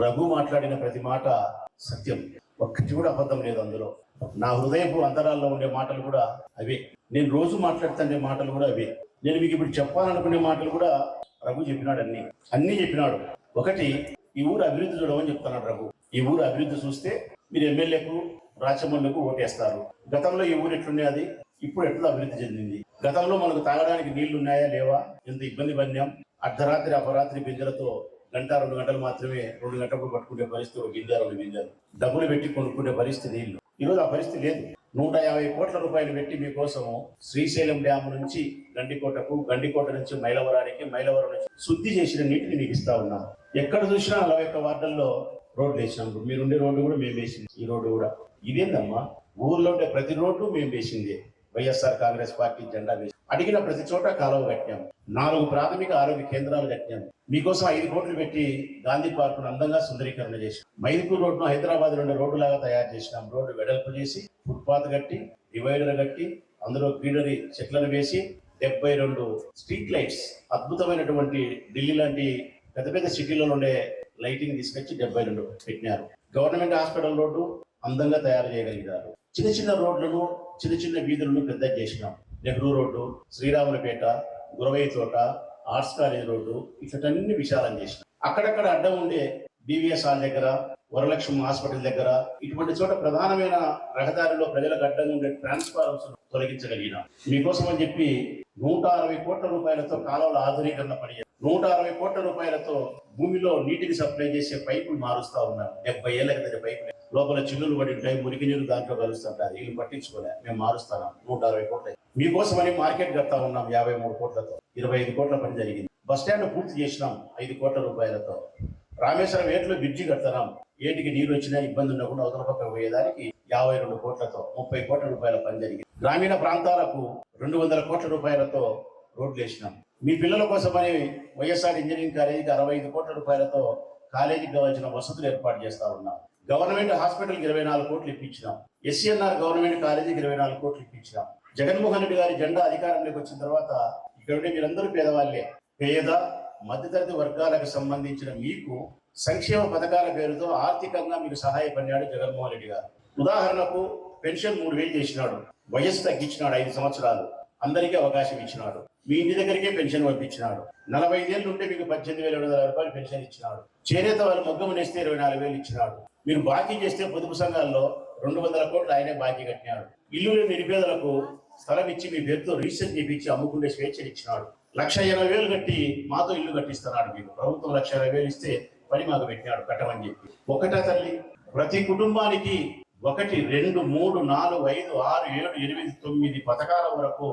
రఘు మాట్లాడిన ప్రతి మాట సత్యం. ఒక్కటి కూడా అబద్ధం లేదు అందులో. నా హృదయపు అంతరాల్లో ఉండే మాటలు కూడా అవే. నేను రోజు మాట్లాడుతుండే మాటలు కూడా అవే. నేను మీకు ఇప్పుడు చెప్పాలనుకునే మాటలు కూడా రఘు చెప్పినాడు అన్ని. అన్ని చెప్పినాడు. ఒకటి ఈ ఊరు అభివృద్ధి చూడమని చెప్తున్నాడు రఘు. ఈ ఊరు అభివృద్ధి చూస్తే మీరు ఎమ్మెల్యేకు రాచమల్లకు ఓటేస్తారు. గతంలో ఈ ఊరు ఎట్లుండేది ఇప్పుడు ఎట్లా అభివృద్ధి చెందింది? గతంలో మనకు తాగడానికి నీళ్ళు ఉన్నాయా లేవా? ఎంత ఇబ్బంది పడినాం? అర్ధరాత్రి అపరాత్రి బిందెలతో గంట రెండు గంటలు మాత్రమే రెండు గంటలు పట్టుకునే పరిస్థితి ఒక గింజ రెండు గింజలు. డబ్బులు పెట్టి కొనుక్కునే పరిస్థితి ఇల్లు. ఈరోజు ఆ పరిస్థితి లేదు. నూట యాభై కోట్ల రూపాయలు పెట్టి మీకోసం శ్రీశైలం డ్యామ్ నుంచి గండికోటకు గండికోట నుంచి మైలవరానికి మైలవరం నుంచి శుద్ధి చేసిన నీటిని మీకు ఇస్తా ఉన్నాం ఎక్కడ చూసినా నలభై ఒక్క వార్డుల్లో రోడ్లు వేసినాం మీరుండే రోడ్డు కూడా మేము వేసింది. ఈ రోడ్డు కూడా. ఇదేందమ్మా? ఊర్లో ఉండే ప్రతి రోడ్డు మేము వేసిందే. వైఎస్ఆర్ కాంగ్రెస్ పార్టీ జెండా వేసింది. అడిగిన ప్రతి చోట కాలువ కట్టాము నాలుగు ప్రాథమిక ఆరోగ్య కేంద్రాలు కట్టాము మీకోసం ఐదు కోట్లు పెట్టి గాంధీ పార్కును అందంగా సుందరీకరణ చేసాం మైదుపూర్ రోడ్డును హైదరాబాద్ రెండు రోడ్డు లాగా తయారు చేసినాం. రోడ్డు వెడల్పు చేసి ఫుట్పాత్ కట్టి డివైడర్ కట్టి అందులో గ్రీనరీ చెట్లను వేసి డెబ్బై రెండు స్ట్రీట్ లైట్స్ అద్భుతమైనటువంటి ఢిల్లీ లాంటి పెద్ద పెద్ద సిటీలలో ఉండే లైటింగ్ తీసుకొచ్చి డెబ్బై రెండు పెట్టినారు. గవర్నమెంట్ హాస్పిటల్ రోడ్డు అందంగా తయారు చేయగలిగినారు చిన్న చిన్న రోడ్లను చిన్న చిన్న వీధులను పెద్ద చేసినాం. నెహ్రూ రోడ్డు శ్రీరాములపేట గురవయ్య తోట ఆర్ట్స్ కాలేజ్ రోడ్డు ఇట్లటన్ని విశాలం చేసిన. అక్కడక్కడ అడ్డం ఉండే బీవీఎస్ హాల్ దగ్గర వరలక్ష్మి హాస్పిటల్ దగ్గర ఇటువంటి చోట ప్రధానమైన రహదారిలో ప్రజలకు అడ్డంగా ఉండే ట్రాన్స్ఫార్మర్స్ తొలగించగలిగిన. మీకోసం అని చెప్పి నూట అరవై కోట్ల రూపాయలతో కాలువల ఆధునీకరణ పని నూట అరవై కోట్ల రూపాయలతో భూమిలో నీటిని సప్లై చేసే పైపులు మారుస్తా ఉన్నారు. డెబ్బై ఏళ్ళ కింద పైపులు. లోపల చిల్లులు పడి ఉంటాయి మురికి నీరు దాంట్లో కలుస్తుంటారు వీళ్ళు పట్టించుకోలే. మేము మారుస్తాం. నూట అరవై కోట్ల. మీకోసమని మార్కెట్ కడతా ఉన్నాం యాభై మూడు కోట్లతో. ఇరవై ఐదు కోట్ల పని జరిగింది. బస్ స్టాండ్ పూర్తి చేసినాం ఐదు కోట్ల రూపాయలతో. రామేశ్వరం ఏట్లో బ్రిడ్జి కడతాం. ఏటికి నీరు వచ్చినా ఇబ్బంది ఉండకుండా అవతల పక్క పోయేదానికి యాభై రెండు కోట్లతో ముప్పై కోట్ల రూపాయల పని జరిగింది. గ్రామీణ ప్రాంతాలకు రెండు వందల కోట్ల రూపాయలతో రోడ్లు వేసినాం. మీ పిల్లల కోసమని వైఎస్ఆర్ ఇంజనీరింగ్ కాలేజీకి అరవై ఐదు కోట్ల రూపాయలతో కాలేజీకి కావాల్సిన వసతులు ఏర్పాటు చేస్తా ఉన్నాం. గవర్నమెంట్ హాస్పిటల్కి ఇరవై నాలుగు కోట్లు ఇప్పించినాం. ఎస్సీఎన్ఆర్ గవర్నమెంట్ కాలేజీకి ఇరవై నాలుగు కోట్లు ఇప్పించినాం. జగన్మోహన్ రెడ్డి గారి జెండా అధికారంలోకి వచ్చిన తర్వాత ఇక్కడ ఉండే మీరందరూ పేదవాళ్ళే. పేద మధ్యతరగతి వర్గాలకు సంబంధించిన మీకు సంక్షేమ పథకాల పేరుతో ఆర్థికంగా మీకు సహాయపడినాడు జగన్మోహన్ రెడ్డి గారు. ఉదాహరణకు పెన్షన్ మూడు వేలు చేసినాడు. వయస్సు తగ్గించినాడు ఐదు సంవత్సరాలు. అందరికీ అవకాశం ఇచ్చినాడు. మీ ఇంటి దగ్గరికే పెన్షన్ పంపించినాడు. నలభై ఐదేళ్ళు ఉంటే మీకు పద్దెనిమిది వేల ఏడు వందల రూపాయలు పెన్షన్ ఇచ్చినాడు. చేనేత వాళ్ళు మొగ్గము నేస్తే ఇరవై నాలుగు వేలు ఇచ్చినాడు. మీరు బాకీ చేస్తే పొదుపు సంఘాల్లో రెండు వందల కోట్లు ఆయనే బాకీ కట్టినాడు. ఇల్లు నిరుపేదలకు స్థలం ఇచ్చి మీ పేరుతో రీసెర్చ్ చేపించి అమ్ముకునే స్వేచ్ఛ ఇచ్చినాడు. లక్ష ఎనభై వేలు కట్టి మాతో ఇల్లు కట్టిస్తున్నాడు మీకు ప్రభుత్వం లక్ష ఇరవై వేలు ఇస్తే పని మాకు పెట్టినాడు. కట్టమని చెప్పి. ఒకటా తల్లి ప్రతి కుటుంబానికి ఒకటి రెండు మూడు నాలుగు ఐదు ఆరు ఏడు ఎనిమిది తొమ్మిది పథకాల వరకు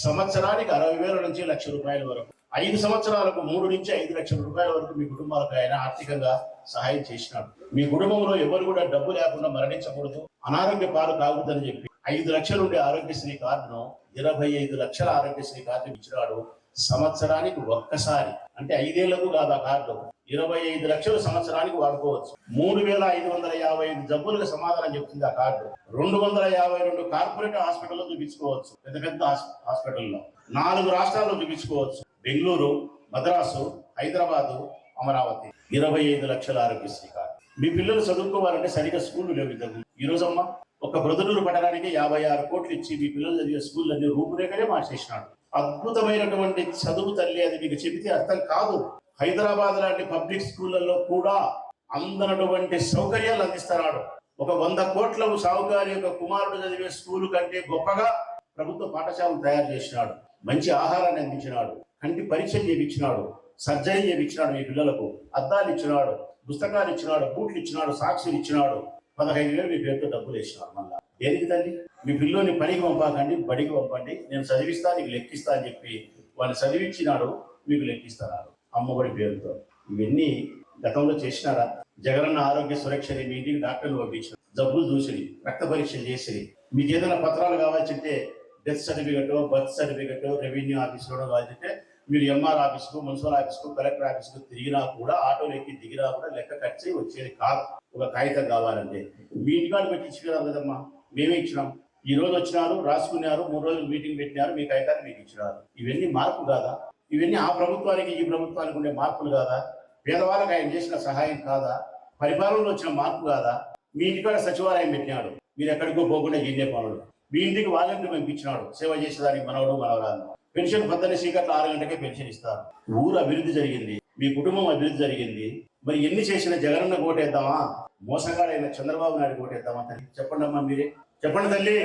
సంవత్సరానికి అరవై వేల నుంచి లక్ష రూపాయల వరకు. ఐదు సంవత్సరాలకు మూడు నుంచి ఐదు లక్షల రూపాయల వరకు మీ కుటుంబాలకు ఆయన ఆర్థికంగా సహాయం చేసినాడు. మీ కుటుంబంలో ఎవరు కూడా డబ్బు లేకుండా మరణించకూడదు అనారోగ్య పాలు కాకూడదని చెప్పి ఐదు లక్షలు ఉండే ఆరోగ్యశ్రీ కార్డును ఇరవై ఐదు లక్షల ఆరోగ్యశ్రీ కార్డు ఇచ్చినాడు సంవత్సరానికి ఒక్కసారి. అంటే ఐదేళ్ళకు కాదు ఆ కార్డు. ఇరవై ఐదు లక్షలు సంవత్సరానికి వాడుకోవచ్చు. మూడు వేల ఐదు వందల యాభై ఐదు జబ్బులకు సమాధానం చెప్తుంది ఆ కార్డు. రెండు వందల యాభై రెండు కార్పొరేట్ హాస్పిటల్లో చూపించుకోవచ్చు. పెద్ద పెద్ద హాస్పిటల్లో. నాలుగు రాష్ట్రాల్లో చూపించుకోవచ్చు. బెంగళూరు మద్రాసు హైదరాబాదు అమరావతి. ఇరవై ఐదు లక్షల ఆరోగ్యశ్రీ కార్డు. మీ పిల్లలు చదువుకోవాలంటే సరిగా స్కూల్ లేవు ఇద్దరు. ఈ రోజమ్మా ఒక బ్రదరులు పట్టడానికి యాభై ఆరు కోట్లు ఇచ్చి మీ పిల్లలు చదివే స్కూల్ రూపురేఖలే మార్చేసినాడు. అద్భుతమైనటువంటి చదువు తల్లి అది మీకు చెబితే అర్థం కాదు. హైదరాబాద్ లాంటి పబ్లిక్ స్కూళ్ళల్లో కూడా అందనటువంటి సౌకర్యాలు అందిస్తున్నాడు. ఒక వంద కోట్ల సావుకారి యొక్క కుమారుడు చదివే స్కూలు కంటే గొప్పగా ప్రభుత్వ పాఠశాలను తయారు చేసినాడు. మంచి ఆహారాన్ని అందించినాడు. కంటి పరీక్షలు చేయించినాడు. సర్జరీ చేయించినాడు మీ పిల్లలకు. అద్దాలు ఇచ్చినాడు. పుస్తకాలు ఇచ్చినాడు. బూట్లు ఇచ్చినాడు. సాక్షులు ఇచ్చినాడు. పదహైదు వేలు మీ పేరుతో డబ్బులు వేసినాడు మళ్ళా. దేనికి తల్లి? మీ పిల్లోని పనికి పంపకండి బడికి పంపండి నేను చదివిస్తా నీకు లెక్కిస్తా అని చెప్పి వాళ్ళు చదివించినాడు మీకు లెక్కిస్తున్నారు అమ్మఒడి పేరుతో. ఇవన్నీ గతంలో చేసినారా? జగనన్న ఆరోగ్య సురక్ష అని మీ ఇంటికి డాక్టర్లు పంపించారు. జబ్బులు చూసిరి రక్త పరీక్షలు చేసిరి. మీకు ఏదైనా పత్రాలు కావాల్సింటే death certificate birth certificate revenue ఆఫీసులో కావాల్సింటే మీరు ఎంఆర్ ఆఫీస్కు మున్సిపల్ ఆఫీస్కు కలెక్టర్ ఆఫీస్కు తిరిగినా కూడా ఆటోలు ఎక్కి దిగినా కూడా లెక్క కట్టి వచ్చేది కాదు. ఒక కాగితం కావాలంటే. మీ ఇంటికాడ పెట్టించుకున్నారు కదమ్మా? మేమే ఇచ్చినాం. ఈ రోజు వచ్చినారు రాసుకున్నారు మూడు రోజులు మీటింగ్ పెట్టినారు మీకు అయితే మీకు ఇచ్చినారు. ఇవన్నీ మార్పు కాదా? ఇవన్నీ ఆ ప్రభుత్వానికి ఈ ప్రభుత్వానికి ఉండే మార్పులు కాదా? పేదవాళ్ళకి ఆయన చేసిన సహాయం కాదా? పరిపాలనలో వచ్చిన మార్పు కాదా? మీ ఇంటికాడ సచివాలయం పెట్టినాడు. మీరు ఎక్కడికో పోకుండా ఎన్నే పనులు. మీ ఇంటికి వాళ్ళని పంపించినాడు. సేవ చేసేదానికి మనవడు మనవరాలు పెన్షన్ పద్దెనిమిది సీకట్లు ఆరు గంటకే పెన్షన్ ఇస్తారు. ఊరు అభివృద్ధి జరిగింది. మీ కుటుంబం అభివృద్ధి జరిగింది. మరి ఎన్ని చేసిన జగనన్న కోటేద్దామా? మోసగాడైన చంద్రబాబు నాయుడు ఓటు తల్లి? చెప్పండి అమ్మా మీరే. చెప్పండి తల్లి.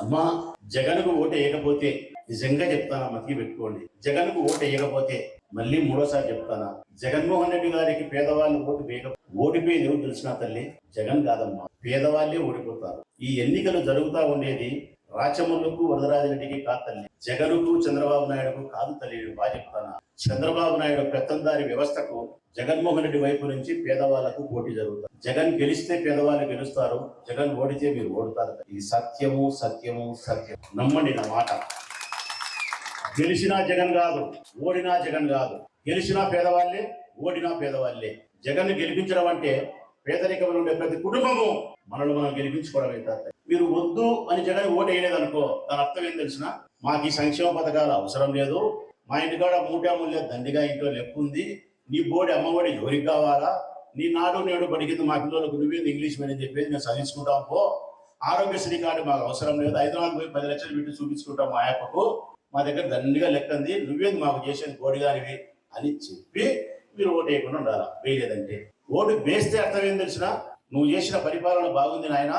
అమ్మా జగన్కు ఓటు వేయకపోతే నిజంగా చెప్తానా? మతికి పెట్టుకోండి. జగన్కు ఓటు వేయకపోతే మళ్ళీ మూడోసారి చెప్తానా? జగన్మోహన్ రెడ్డి గారికి పేదవాళ్ళు ఓటు వేయక ఓడిపోయింది ఎవరు తెలిసిన తల్లి? జగన్ కాదమ్మా. పేదవాళ్ళే ఓడిపోతారు. ఈ ఎన్నికలు జరుగుతా ఉండేది రాచమల్లుకు వరదరాజరెడ్డికి కాదు తల్లి. జగన్కు చంద్రబాబు నాయుడుకు కాదు తల్లి నేను బాగా చంద్రబాబు నాయుడు పెత్తందారి వ్యవస్థకు జగన్మోహన్ రెడ్డి వైపు నుంచి పేదవాళ్ళకు పోటీ జరుగుతుంది. జగన్ గెలిస్తే పేదవాళ్ళు గెలుస్తారు. జగన్ ఓడితే మీరు ఓడుతారు. ఇది సత్యము సత్యము సత్యం నమ్మండి నా మాట. గెలిచినా జగన్ కాదు ఓడినా జగన్ కాదు. గెలిచినా పేదవాళ్ళే ఓడినా పేదవాళ్ళే జగన్ గెలిపించడం అంటే పేదరికంలో ఉండే ప్రతి కుటుంబము మనల్ని మనం గెలిపించుకోవడం అవుతారు మీరు వద్దు అని జగన్ ఓటు వేయలేదనుకో దాని అర్థం ఏం తెలిసిన మాకు ఈ సంక్షేమ పథకాలు అవసరం లేదు. మా ఇంటికాడ మూటమూల్య దండిగా ఇంట్లో లెక్క ఉంది నీ బోడి అమ్మఒడి ఎవరికి కావాలా? నీ నాడు నేడు బడికి మా పిల్లలకు. నువ్వేది ఇంగ్లీష్ మీడియం చెప్పేది? మేము చదివించుకుంటాం పో. ఆరోగ్యశ్రీ కార్డు మాకు అవసరం లేదు. హైదరాబాద్ పోయి పది లక్షలు పెట్టి చూపించుకుంటాం మా అప్పకు మా దగ్గర దండిగా లెక్కంది. నువ్వేది మాకు చేసేది బోడిగానివి అని చెప్పి మీరు ఓటు వేయకుండా ఉండాలా? వేయలేదంటే. ఓటు వేస్తే అర్థం ఏం తెలిసిన? నువ్వు చేసిన పరిపాలన బాగుంది నాయన.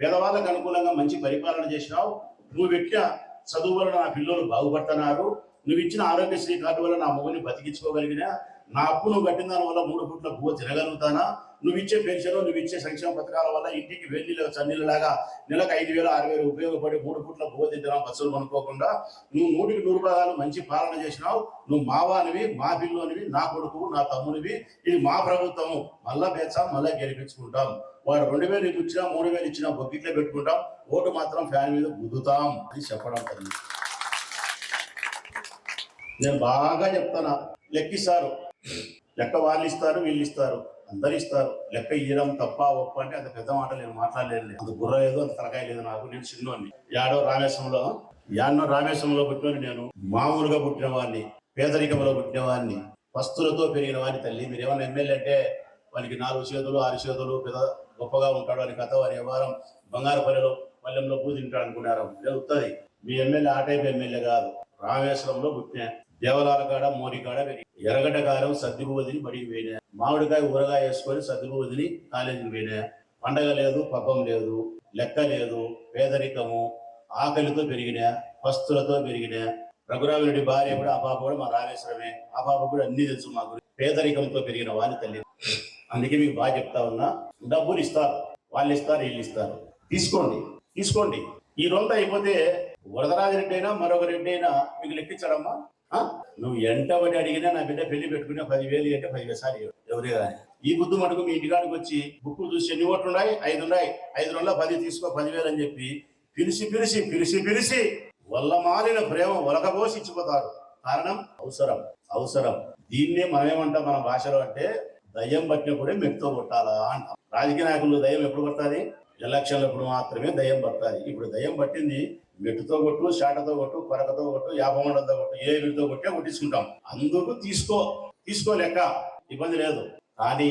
పేదవాళ్ళకు అనుకూలంగా మంచి పరిపాలన చేసినావు. నువ్వు పెట్టిన చదువు వల్ల నా పిల్లలు బాగుపడుతున్నారు. నువ్వు ఇచ్చిన ఆరోగ్యశ్రీ కార్డు వల్ల నా మొగని బతికించుకోగలిగినా నా అప్పు నువ్వు కట్టిన దాని వల్ల మూడు పూట్ల భూ తినగలుగుతానా? నువ్వు ఇచ్చే పెన్షన్ నువ్వు ఇచ్చే సంక్షేమ పథకాల వల్ల ఇంటికి వెళ్ళి చన్నీళ్ళలాగా నెలకు ఐదు వేలు ఆరు వేలు ఉపయోగపడి మూడు పూట్ల భూ తింటున్నావు బస్సులు అనుకోకుండా నువ్వు నూటికి నూరు పదాలు మంచి పాలన చేసినావు. నువ్వు మావానివి మా పిల్లోనివి నా కొడుకు నా తమ్మునివి. ఇది మా ప్రభుత్వము. మళ్ళా పెంచాం మళ్ళా గెలిపించుకుంటాం. వాడు రెండు వేలు నీకు ఇచ్చినా మూడు వేలు ఇచ్చినా బొగ్గిట్లో పెట్టుకుంటాం. ఓటు మాత్రం ఫ్యాన్ మీద గుద్దుతాం అని చెప్పడం తల్లి నేను బాగా చెప్తానా? లెక్కిస్తారు. లెక్క వాళ్ళు ఇస్తారు వీళ్ళు ఇస్తారు అందరు ఇస్తారు లెక్క ఇయ్యడం తప్ప ఒప్ప అంటే అంత పెద్ద మాట నేను మాట్లాడలేదు. అంత బుర్ర లేదు అంత తలకాయ లేదు నాకు. నేను చిన్నోని యాడో రామేశ్వరంలో యాన్నో రామేశ్వరంలో పుట్టిన నేను. మామూలుగా పుట్టిన వాడిని పేదరికంలో పుట్టిన వాడిని వస్తువులతో పెరిగిన వాడిని తల్లి. మీరు ఏమన్నా ఎమ్మెల్యే అంటే వానికి నాలుగు చేతులు ఆరు చేతులు పెద్ద గొప్పగా ఉంటాడు అని కథ వారి వ్యవహారం బంగారుపల్లిలో పల్లెంలో పూజ తింటాడు అనుకున్నారు. వస్తుంది మీ ఎమ్మెల్యే ఆ టైప్ ఎమ్మెల్యే కాదు. రామేశ్వరంలో పుట్టిన దేవలాల కాడ మోరి కాడ పెరిగి ఎర్రగడ్డ కాలం సర్దిగు వదిలి బడికి పోయినా. మామిడికాయ ఊరగాయ వేసుకొని సద్దుకు వదిలి కాలేజీకి పోయినా. పండగ లేదు పబ్బం లేదు లెక్క లేదు పేదరికము ఆకలితో పెరిగిన పస్తులతో పెరిగిన. రఘురామిరెడ్డి భార్య కూడా ఆ పాప కూడా మా రామేశ్వరమే. ఆ పాప కూడా అన్ని తెలుసు మా గురించి. పేదరికంతో పెరిగిన వాని తల్లి. అందుకే మీకు బాగా చెప్తా ఉన్నా డబ్బులు ఇస్తారు. వాళ్ళు ఇస్తారు వీళ్ళు ఇస్తారు. తీసుకోండి తీసుకోండి. ఈ రోజు అయిపోతే వరదరాజరెడ్డి అయినా మరొక రెడ్డి అయినా మీకు లెక్కించడమ్మా? నువ్వు ఎంటబడి అడిగినా నా బిడ్డ పెళ్ళి పెట్టుకున్నా పదివేలు అంటే పదివేలు సారి ఎవరే కానీ ఈ బుద్ధి మటుకు మీ ఇంటికాడికి వచ్చి బుక్ చూసి ఎన్ని ఓట్లు ఉన్నాయి? ఐదు ఉన్నాయి. ఐదు రోజుల పది తీసుకో పదివేలు అని చెప్పి పిలిచి పిలిచి పిలిచి పిలిచి వల్ల మాలిన ప్రేమ ఒలకబోసి ఇచ్చిపోతారు. కారణం అవసరం. అవసరం. దీన్నే మనమేమంటాం మన భాషలో అంటే దయ్యం పట్టినప్పుడే మెట్టుతో కొట్టాలా అంటాం. రాజకీయ నాయకులు దయ్యం ఎప్పుడు పడుతుంది? ఎలక్షన్లప్పుడు మాత్రమే దయ్యం పడుతుంది. ఇప్పుడు దయ్యం పట్టింది మెట్టుతో కొట్టు షాటతో కొట్టు కొరకతో కొట్టు యాపమండలతో కొట్టు ఏ వీటితో కొట్టే కొట్టించుకుంటాం. అందుకు తీసుకో తీసుకో ఇబ్బంది లేదు. కానీ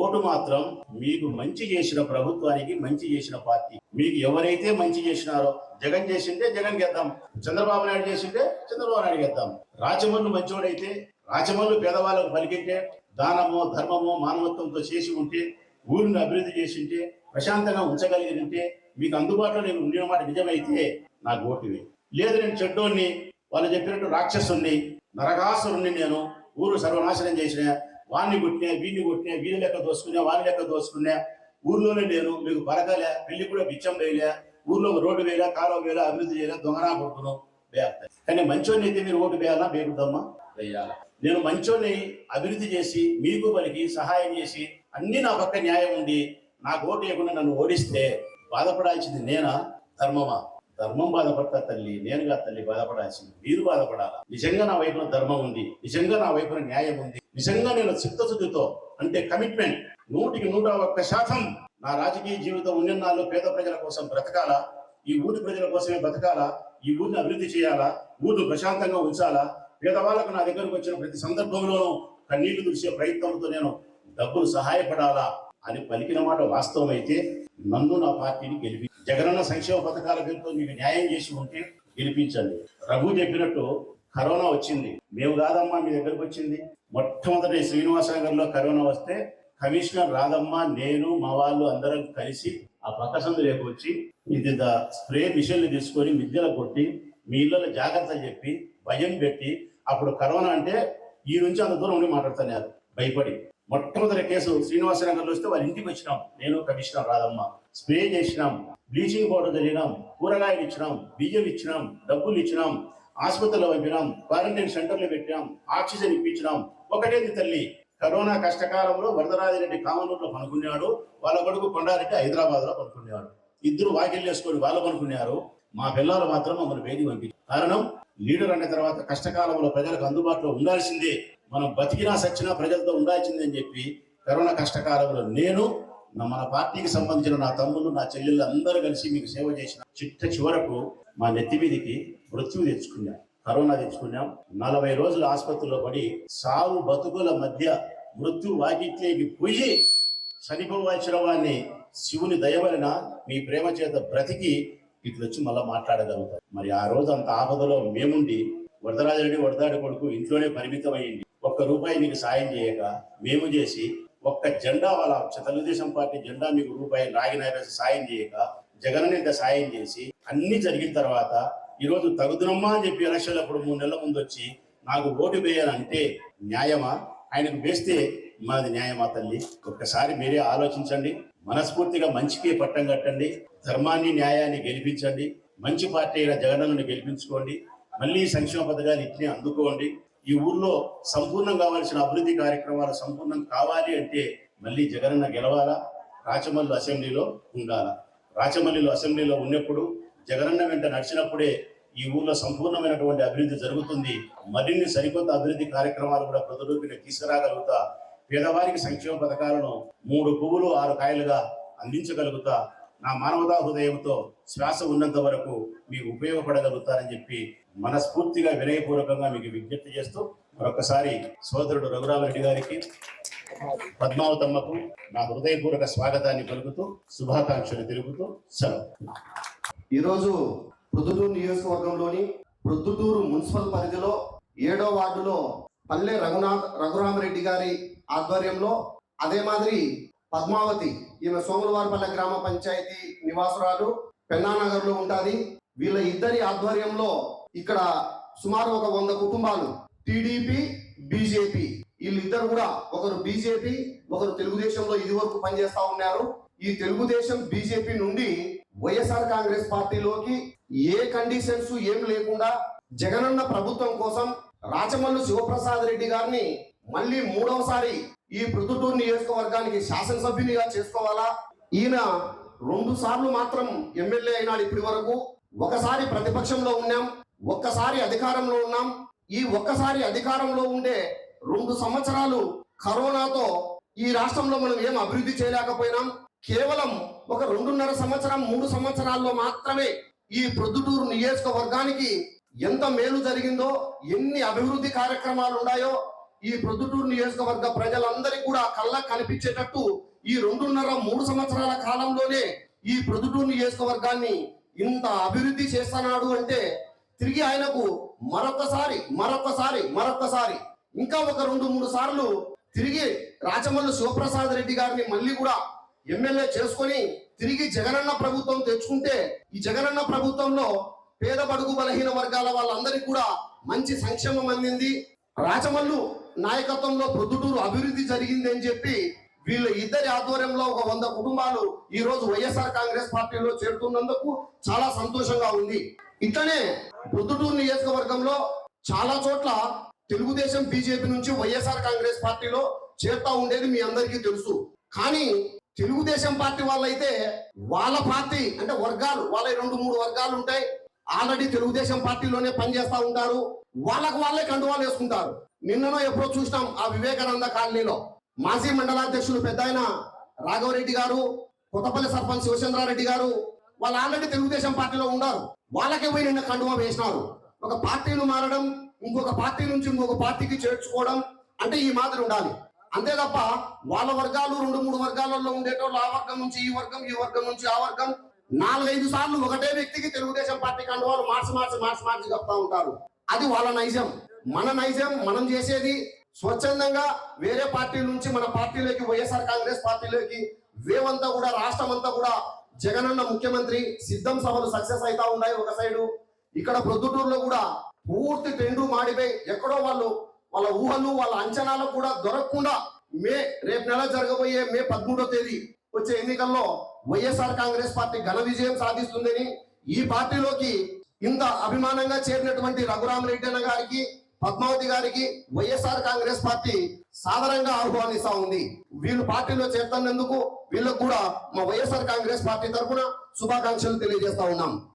ఓటు మాత్రం మీకు మంచి చేసిన ప్రభుత్వానికి మంచి చేసిన పార్టీ. మీకు ఎవరైతే మంచి చేసినారో జగన్ చేసింటే జగన్ గెద్దాం. చంద్రబాబు నాయుడు చేసింటే చంద్రబాబు నాయుడు గెద్దాం. రాజమల్లు మంచివాడైతే రాజమల్లు పేదవాళ్ళకు పలికింటే దానము ధర్మము మానవత్వంతో చేసి ఉంటే ఊరిని అభివృద్ధి చేసింటే ప్రశాంతంగా ఉంచగలిగినంటే మీకు అందుబాటులో నేను ఉండిన మాట నిజమైతే నాకు ఓటువి లేదు నేను చెడ్డోన్ని వాళ్ళు చెప్పినట్టు రాక్షసుని నరకాసురుణ్ణి నేను ఊరు సర్వనాశనం చేసిన వాణ్ణి కొట్టినా వీడిని కొట్టినా వీడి లెక్క దోసుకున్నా వాని లెక్క దోసుకున్నా ఊర్లోనే నేను మీకు పరకలే పెళ్ళి కూడా బిచ్చం వేయలే ఊర్లో రోడ్డు వేయలే కాలువ వేయలే అభివృద్ధి చేయలే దొంగనా కొడుతున్నాం వేస్తాయి కానీ మంచోని అయితే మీరు ఓటు వేయాలా వేయకూడదమ్మా వేయాలి. నేను మంచోని అభివృద్ధి చేసి మీకు పలికి సహాయం చేసి అన్ని నా పక్క న్యాయం ఉంది నాకు ఓటు వేయకుండా నన్ను ఓడిస్తే బాధపడాల్సింది నేనా ధర్మమా? ధర్మం బాధపడతా తల్లి నేనుగా తల్లి బాధపడాల్సింది. మీరు బాధపడాలా? నిజంగా నా వైపున ధర్మం ఉంది. నిజంగా నా వైపున న్యాయం ఉంది. నిజంగా నేను చిత్తశుద్ధితో అంటే కమిట్మెంట్ నూటికి నూట ఒక్క శాతం నా రాజకీయ జీవితం ఉన్నన్నాళ్ళు పేద ప్రజల కోసం బ్రతకాలా? ఈ ఊరి ప్రజల కోసమే బ్రతకాలా? ఈ ఊరిని అభివృద్ధి చేయాలా? ఊరిని ప్రశాంతంగా ఉంచాలా? పేదవాళ్ళకు నా దగ్గరకు వచ్చిన ప్రతి సందర్భంలోనూ కన్నీళ్ళు తుడిచే ప్రయత్నంతో నేను డబ్బులు సహాయపడాలా అని పలికిన మాట వాస్తవమైతే నన్ను నా పార్టీని గెలిపి జగనన్న సంక్షేమ పథకాల పేరుతో మీకు న్యాయం చేసి ఉంటే గెలిపించండి. రఘు చెప్పినట్టు కరోనా వచ్చింది. మేము కాదమ్మా మీ దగ్గరకు వచ్చింది. మొట్టమొదటి శ్రీనివాసనగర్లో కరోనా వస్తే కమిషనర్ రాదమ్మా నేను మా వాళ్ళు అందరం కలిసి ఆ పక్క సందు లేకొచ్చి ఇది ద స్ప్రే మిషన్లు తీసుకొని మిద్దెలు కొట్టి మీ ఇళ్ళలో జాగ్రత్త చెప్పి భయం పెట్టి అప్పుడు కరోనా అంటే ఈ నుంచి అంత దూరం ఉండి మాట్లాడుతున్నారు. భయపడి. మొట్టమొదటి కేసు శ్రీనివాసనగర్లో వస్తే వాళ్ళ ఇంటికి వచ్చినాం. నేను కమిషనర్ రాదమ్మ స్ప్రే చేసినాం. బ్లీచింగ్ పౌడర్ చల్లినాం కూరగాయలు ఇచ్చినాం. బియ్యం ఇచ్చినాం. డబ్బులు ఇచ్చినాం. ఆసుపత్రిలో పంపినాం. క్వారంటైన్ సెంటర్లు పెట్టినాం. ఆక్సిజన్ ఇప్పించినాం. ఒకటేది తల్లి. కరోనా కష్టకాలంలో వరదరాజిరెడ్డి కామనూరులో పనుకున్నాడు వాళ్ళ కొడుకు కొండారెడ్డి హైదరాబాద్లో ఇద్దరు వాకిల్ వేసుకొని వాళ్ళు పనుకున్నారు మా పిల్లలు మాత్రం మమ్మల్ని వేడి పంపించారు. కారణం లీడర్ అన్న తర్వాత కష్టకాలంలో ప్రజలకు అందుబాటులో ఉండాల్సిందే. మనం బతికినా సచ్చినా ప్రజలతో ఉండాల్సిందని అని చెప్పి కరోనా కష్టకాలంలో నేను మన పార్టీకి సంబంధించిన నా తమ్ముళ్ళు నా చెల్లెళ్ళు అందరూ కలిసి మీకు సేవ చేసిన చిట్ట చివరకు మా నెత్తి మీదికి మృత్యువు తెచ్చుకున్నాం. కరోనా తెచ్చుకున్నాం. నలభై రోజులు ఆసుపత్రిలో పడి సావు బతుకుల మధ్య మృత్యు వాకిట్లేకి పోయి చనిపోవాల్సిన వాడిని శివుని దయవలన మీ ప్రేమ చేత బ్రతికి ఇట్లా వచ్చి మళ్ళీ మాట్లాడగలుగుతారు మరి ఆ రోజు అంత ఆపదలో మేముండి వరదరాజరెడ్డి వరదాడి కొడుకు ఇంట్లోనే పరిమితం అయ్యింది ఒక్క రూపాయి మీకు సాయం చేయక మేము చేసి ఒక్క జెండా వాళ్ళ తెలుగుదేశం పార్టీ జెండా మీకు రూపాయి రాగిన సాయం చేయక జగన్ ఇంత సాయం చేసి అన్ని జరిగిన తర్వాత ఈరోజు రోజు తగుదునమ్మా అని చెప్పి ఎలక్షన్లు అప్పుడు మూడు నెలల ముందు వచ్చి నాకు ఓటు వేయాలంటే న్యాయమా? ఆయనకు వేస్తే మాది న్యాయమా తల్లి? ఒక్కసారి మీరే ఆలోచించండి. మనస్ఫూర్తిగా మంచికి పట్టం కట్టండి. ధర్మాన్ని న్యాయాన్ని గెలిపించండి. మంచి పార్టీ అయిన జగనన్నను గెలిపించుకోండి. మళ్ళీ సంక్షేమ పథకాలు ఇట్నే అందుకోండి. ఈ ఊర్లో సంపూర్ణం కావాల్సిన అభివృద్ధి కార్యక్రమాలు సంపూర్ణం కావాలి అంటే మళ్ళీ జగనన్న గెలవాలా? రాచమల్లు అసెంబ్లీలో ఉండాలా? రాచమల్లిలో అసెంబ్లీలో ఉన్నప్పుడు జగనన్న వెంట నడిచినప్పుడే ఈ ఊర్లో సంపూర్ణమైనటువంటి అభివృద్ధి జరుగుతుంది. మరిన్ని సరికొత్త అభివృద్ధి కార్యక్రమాలు కూడా ప్రజల్లోకి తీసుకురాగలుగుతా పేదవారికి సంక్షేమ పథకాలను మూడు పువ్వులు ఆరు కాయలుగా అందించగలుగుతా నా మానవతా హృదయంతో శ్వాస ఉన్నంత వరకు మీకు ఉపయోగపడగలుగుతారని చెప్పి మనస్ఫూర్తిగా వినయపూర్వకంగా మీకు విజ్ఞప్తి చేస్తూ మరొకసారి సోదరుడు రఘురామరెడ్డి గారికి పద్మావతమ్మకు నా హృదయపూర్వక స్వాగతాన్ని పలుకుతూ శుభాకాంక్షలు తెలుపుతూ సెలవు. ఈరోజు ప్రొద్దుటూరు నియోజకవర్గంలోని ప్రొద్దుటూరు మున్సిపల్ పరిధిలో ఏడో వార్డులో పల్లె రఘునాథ్ రఘురామరెడ్డి గారి ఆధ్వర్యంలో అదే మాదిరి పద్మావతి ఈమె సోములవారిపల్లె గ్రామ పంచాయతీ నివాసురాలు పెన్నానగర్లో ఉంటుంది. వీళ్ళ ఇద్దరి ఆధ్వర్యంలో ఇక్కడ సుమారు ఒక వంద కుటుంబాలు టీడీపీ బీజేపీ. వీళ్ళిద్దరు కూడా ఒకరు బీజేపీ ఒకరు తెలుగుదేశంలో ఇది వరకు పనిచేస్తా ఉన్నారు. ఈ తెలుగుదేశం బీజేపీ నుండి వైఎస్ఆర్ కాంగ్రెస్ పార్టీలోకి ఏ కండిషన్స్ ఏం లేకుండా జగనన్న ప్రభుత్వం కోసం రాచమల్లు శివప్రసాద్ రెడ్డి గారిని మళ్ళీ మూడవసారి ఈ ప్రొద్దుటూరు నియోజకవర్గానికి శాసనసభ్యునిగా చేసుకోవాలా? ఈయన రెండు సార్లు మాత్రం ఎమ్మెల్యే అయినాడు ఇప్పటి వరకు. ఒకసారి ప్రతిపక్షంలో ఉన్నాం. ఒక్కసారి అధికారంలో ఉన్నాం. ఈ ఒక్కసారి అధికారంలో ఉండే రెండు సంవత్సరాలు కరోనాతో ఈ రాష్ట్రంలో మనం ఏం అభివృద్ధి చేయలేకపోయినాం. కేవలం ఒక రెండున్నర సంవత్సరం మూడు సంవత్సరాల్లో మాత్రమే ఈ ప్రొద్దుటూరు నియోజకవర్గానికి ఎంత మేలు జరిగిందో ఎన్ని అభివృద్ధి కార్యక్రమాలు ఉన్నాయో ఈ ప్రొద్దుటూరు నియోజకవర్గ ప్రజలందరికీ కూడా కళ్ళ కనిపించేటట్టు ఈ రెండున్నర మూడు సంవత్సరాల కాలంలోనే ఈ ప్రొద్దుటూరు నియోజకవర్గాన్ని ఇంత అభివృద్ధి చేస్తున్నాడు అంటే తిరిగి ఆయనకు మరొకసారి మరొకసారి మరొకసారి ఇంకా ఒక రెండు మూడు సార్లు తిరిగి రాచమల్లు శివప్రసాద్ రెడ్డి గారిని మళ్ళీ కూడా ఎమ్మెల్యే చేసుకొని తిరిగి జగనన్న ప్రభుత్వం తెచ్చుకుంటే ఈ జగనన్న ప్రభుత్వంలో పేద బడుగు బలహీన వర్గాల వాళ్ళందరికీ కూడా మంచి సంక్షేమం అందింది. రాచమల్లు నాయకత్వంలో ప్రొద్దుటూరు అభివృద్ధి జరిగింది అని చెప్పి వీళ్ళ ఇద్దరి ఆధ్వర్యంలో ఒక వంద కుటుంబాలు ఈ రోజు వైఎస్ఆర్ కాంగ్రెస్ పార్టీలో చేరుతున్నందుకు చాలా సంతోషంగా ఉంది. ఇట్లనే ప్రొద్దుటూరు నియోజకవర్గంలో చాలా చోట్ల తెలుగుదేశం బీజేపీ నుంచి వైఎస్ఆర్ కాంగ్రెస్ పార్టీలో చేరుతా ఉండేది మీ అందరికీ తెలుసు. కానీ తెలుగుదేశం పార్టీ వాళ్ళైతే వాళ్ళ పార్టీ అంటే వర్గాలు వాళ్ళ రెండు మూడు వర్గాలు ఉంటాయి. ఆల్రెడీ తెలుగుదేశం పార్టీలోనే పనిచేస్తా ఉంటారు. వాళ్ళకు వాళ్ళే కండువాలు వేసుకుంటారు. నిన్ననో ఎప్పుడో చూసినాం ఆ వివేకానంద కాలనీలో. మాజీ మండలాధ్యక్షులు పెద్ద ఆయన రాఘవరెడ్డి గారు కొత్తపల్లి సర్పంచ్ శివచంద్రారెడ్డి గారు వాళ్ళు ఆల్రెడీ తెలుగుదేశం పార్టీలో ఉన్నారు. వాళ్ళకే పోయి నిన్న కండువా వేసినారు. ఒక పార్టీలు మారడం ఇంకొక పార్టీ నుంచి ఇంకొక పార్టీకి చేర్చుకోవడం అంటే ఈ మాదిరి ఉండాలి. అంతే తప్ప వాళ్ళ వర్గాలు రెండు మూడు వర్గాలలో ఉండేటోళ్ళు ఆ వర్గం నుంచి ఈ వర్గం ఈ వర్గం నుంచి ఆ వర్గం. నాలుగైదు సార్లు ఒకటే వ్యక్తికి తెలుగుదేశం పార్టీ కండువాలు మార్చి మార్చి మార్చి మార్చి చెప్తా ఉంటారు. అది వాళ్ళ నైజం. మన నైజం మనం చేసేది స్వచ్ఛందంగా వేరే పార్టీ నుంచి మన పార్టీలోకి వైఎస్ఆర్ కాంగ్రెస్ పార్టీలోకి వేవంతా కూడా రాష్ట్రం అంతా కూడా జగనన్న ముఖ్యమంత్రి సిద్ధం సభలు సక్సెస్ అవుతా ఉన్నాయి ఒక సైడు. ఇక్కడ ప్రొద్దుటూరులో కూడా పూర్తి టెండు మాడిపోయి ఎక్కడో వాళ్ళు వాళ్ళ ఊహలు వాళ్ళ అంచనాలు కూడా దొరకకుండా మే రేపు నెల జరగబోయే మే పదమూడో తేదీ వచ్చే ఎన్నికల్లో వైఎస్ఆర్ కాంగ్రెస్ పార్టీ ఘన విజయం సాధిస్తుందని ఈ పార్టీలోకి ఇంత అభిమానంగా చేరినటువంటి రఘురామరెడ్డి అన్న గారికి పద్మావతి గారికి వైఎస్ఆర్ కాంగ్రెస్ పార్టీ సాధారణంగా ఆహ్వానిస్తా ఉంది. వీళ్ళు పార్టీలో చేస్తున్నందుకు వీళ్ళకు కూడా మా వైఎస్ఆర్ కాంగ్రెస్ పార్టీ తరఫున శుభాకాంక్షలు తెలియజేస్తా ఉన్నాం.